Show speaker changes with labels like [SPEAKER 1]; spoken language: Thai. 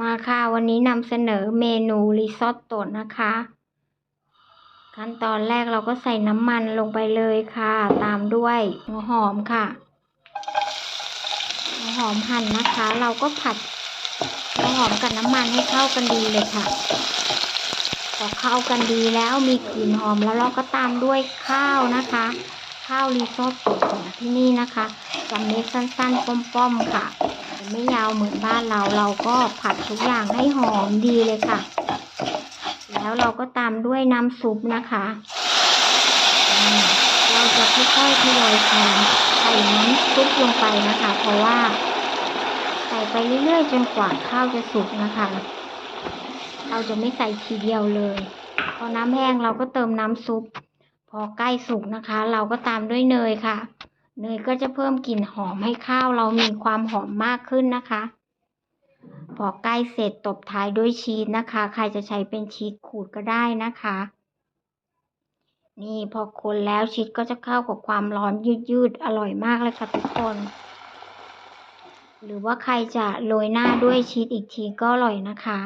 [SPEAKER 1] มาค่ะวันนี้นำเสนอเมนูริซอตโต้นะคะ ขั้นตอนแรกเราก็ใส่น้ำมันลงไปเลยค่ะ ตามด้วยหัวหอมค่ะหัวหอมหั่นนะคะ เราก็ผัดหัวหอมกับน้ำมันให้เข้ากันดีเลยค่ะพอเข้ากันดีแล้วมีกลิ่นหอมแล้วเราก็ตามด้วยข้าวนะคะ ข้าวริซอตโต้ของที่นี่นะคะจะเม็ดสั้นๆป้อมๆค่ะ ไม่ยาวเหมือนบ้านเราเราก็ผัดทุกอย่างให้หอมดีเลยค่ะ แล้วเราก็ตามด้วยน้ำซุปนะคะ เราจะค่อยๆทยอยใส่ใส่น้ำซุปลงไปนะคะ เพราะว่าใส่ไปเรื่อยๆจนกว่าข้าวจะสุกนะคะ เราจะไม่ใส่ทีเดียวเลยพอน้ำแห้งเราก็เติมน้ำซุป พอใกล้สุกนะคะ เราก็ตามด้วยเนยค่ะ เนยก็จะเพิ่มกลิ่นหอมให้ข้าวเรามีความหอมมากขึ้นนะคะ พอใกล้เสร็จตบท้ายด้วยชีสนะคะ ใครจะใช้เป็นชีสขูดก็ได้นะคะ นี่พอคนแล้วชีสก็จะเข้ากับความร้อนยืดๆ อร่อยมากเลยค่ะทุกคน หรือว่าใครจะโรยหน้าด้วยชีสอีกทีก็อร่อยนะคะ